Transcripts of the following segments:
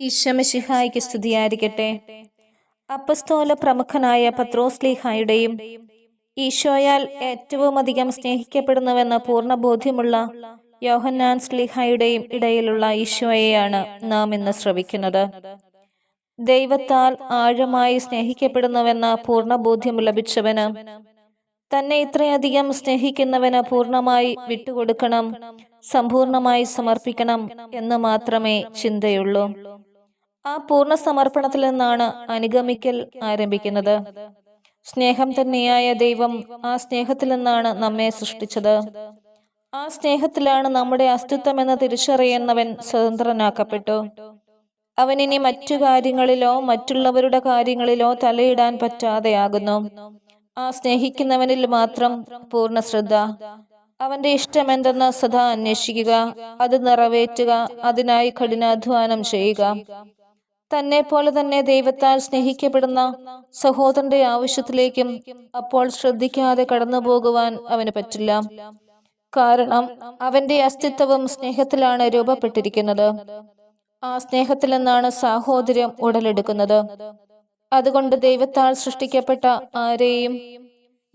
ഈശ്വമിഷിഹായ്ക്ക് സ്തുതിയായിരിക്കട്ടെ. അപ്പസ്തോല പ്രമുഖനായ പത്രോസ്ലിഹായുടെയും ഈശോയാൽ ഏറ്റവും അധികം സ്നേഹിക്കപ്പെടുന്നുവെന്ന പൂർണ ബോധ്യമുള്ള യോഹന്നാൻ സ്ലിഹായുടെയും ഇടയിലുള്ള ഈശോയെയാണ് നാം ഇന്ന് ശ്രവിക്കുന്നത്. ദൈവത്താൽ ആഴമായി സ്നേഹിക്കപ്പെടുന്നുവെന്ന പൂർണ ബോധ്യം ലഭിച്ചവന് തന്നെ ഇത്രയധികം സ്നേഹിക്കുന്നവന് പൂർണമായി വിട്ടുകൊടുക്കണം സമ്പൂർണമായി സമർപ്പിക്കണം എന്ന് മാത്രമേ ചിന്തയുള്ളൂ. ആ പൂർണ സമർപ്പണത്തിൽ നിന്നാണ് അനുഗമിക്കൽ ആരംഭിക്കുന്നത്. സ്നേഹം തന്നെയായ ദൈവം ആ സ്നേഹത്തിൽ നിന്നാണ് നമ്മെ സൃഷ്ടിച്ചത്. ആ സ്നേഹത്തിലാണ് നമ്മുടെ അസ്തിത്വം എന്ന് തിരിച്ചറിയുന്നവൻ സ്വതന്ത്രനാക്കപ്പെട്ടു. അവനിനി മറ്റു കാര്യങ്ങളിലോ മറ്റുള്ളവരുടെ കാര്യങ്ങളിലോ തലയിടാൻ പറ്റാതെയാകുന്നു. ആ സ്നേഹിക്കുന്നവനിൽ മാത്രം പൂർണ ശ്രദ്ധ. അവന്റെ ഇഷ്ടമെന്തെന്ന് സദാ അന്വേഷിക്കുക. അത് നിറവേറ്റുക. അതിനായി കഠിനാധ്വാനം ചെയ്യുക. തന്നെ പോലെ തന്നെ ദൈവത്താൽ സ്നേഹിക്കപ്പെടുന്ന സഹോദരന്റെ ആവശ്യത്തിലേക്കും അപ്പോൾ ശ്രദ്ധിക്കാതെ കടന്നു പോകുവാൻ അവന് പറ്റില്ല. കാരണം അവന്റെ അസ്തിത്വവും സ്നേഹത്തിലാണ് രൂപപ്പെട്ടിരിക്കുന്നത്. ആ സ്നേഹത്തിൽ നിന്നാണ് സാഹോദര്യം ഉടലെടുക്കുന്നത്. അതുകൊണ്ട് ദൈവത്താൽ സൃഷ്ടിക്കപ്പെട്ട ആരെയും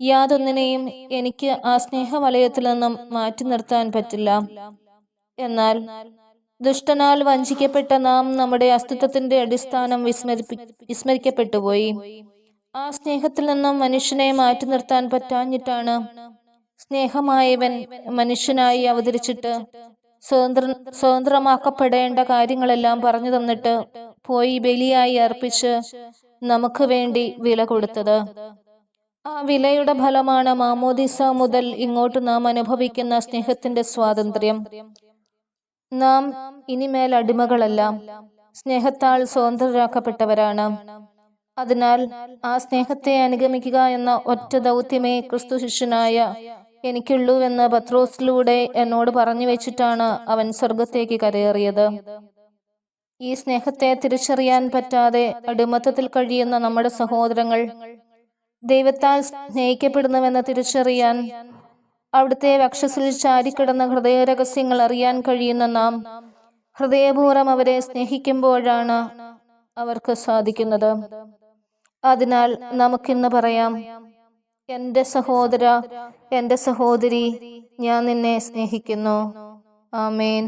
യാതൊന്നിനെയും എനിക്ക് ആ സ്നേഹവലയത്തിൽ നിന്നും മാറ്റി നിർത്താൻ പറ്റില്ല. എന്നാൽ ദുഷ്ടനാൽ വഞ്ചിക്കപ്പെട്ട നാം നമ്മുടെ അസ്തിത്വത്തിന്റെ അടിസ്ഥാനം വിസ്മരിപ്പി വിസ്മരിക്കപ്പെട്ടുപോയി ആ സ്നേഹത്തിൽ നിന്നും മനുഷ്യനെ മാറ്റി നിർത്താൻ പറ്റാഞ്ഞിട്ടാണ് സ്നേഹമായവൻ മനുഷ്യനായി അവതരിച്ചിട്ട് സ്വതന്ത്ര സ്വതന്ത്രമാക്കപ്പെടേണ്ട കാര്യങ്ങളെല്ലാം പറഞ്ഞു തന്നിട്ട് പോയി ബലിയായി അർപ്പിച്ച് നമുക്ക് വേണ്ടി വില കൊടുത്തത്. ആ വിലയുടെ ഫലമാണ് മാമോദിസ മുതൽ ഇങ്ങോട്ട് നാം അനുഭവിക്കുന്ന സ്നേഹത്തിന്റെ സ്വാതന്ത്ര്യം. നാം ഇനിമേൽ അടിമകളല്ല സ്നേഹത്താൽ സ്വതന്ത്രരാക്കപ്പെട്ടവരാണ്. അതിനാൽ ആ സ്നേഹത്തെ അനുഗമിക്കുക എന്ന ഒറ്റ ദൗത്യമേ ക്രിസ്തു ശിഷ്യനായ എനിക്കുള്ളൂവെന്ന് പത്രോസിലൂടെ എന്നോട് പറഞ്ഞു വെച്ചിട്ടാണ് അവൻ സ്വർഗത്തേക്ക് കരയേറിയത്. ഈ സ്നേഹത്തെ തിരിച്ചറിയാൻ പറ്റാതെ അടിമത്തത്തിൽ കഴിയുന്ന നമ്മുടെ സഹോദരങ്ങൾ ദൈവത്താൽ സ്നേഹിക്കപ്പെടുന്നുവെന്ന് തിരിച്ചറിയാൻ അവിടുത്തെ വക്ഷസിൽ ചാരിക്കിടന്ന ഹൃദയരഹസ്യങ്ങൾ അറിയാൻ കഴിയുന്ന നാം ഹൃദയപൂർവം അവരെ സ്നേഹിക്കുമ്പോഴാണ് അവർക്ക് സാധിക്കുന്നത്. അതിനാൽ നമുക്കിന്ന് പറയാം എന്റെ സഹോദര എന്റെ സഹോദരി ഞാൻ നിന്നെ സ്നേഹിക്കുന്നു. ആമേൻ.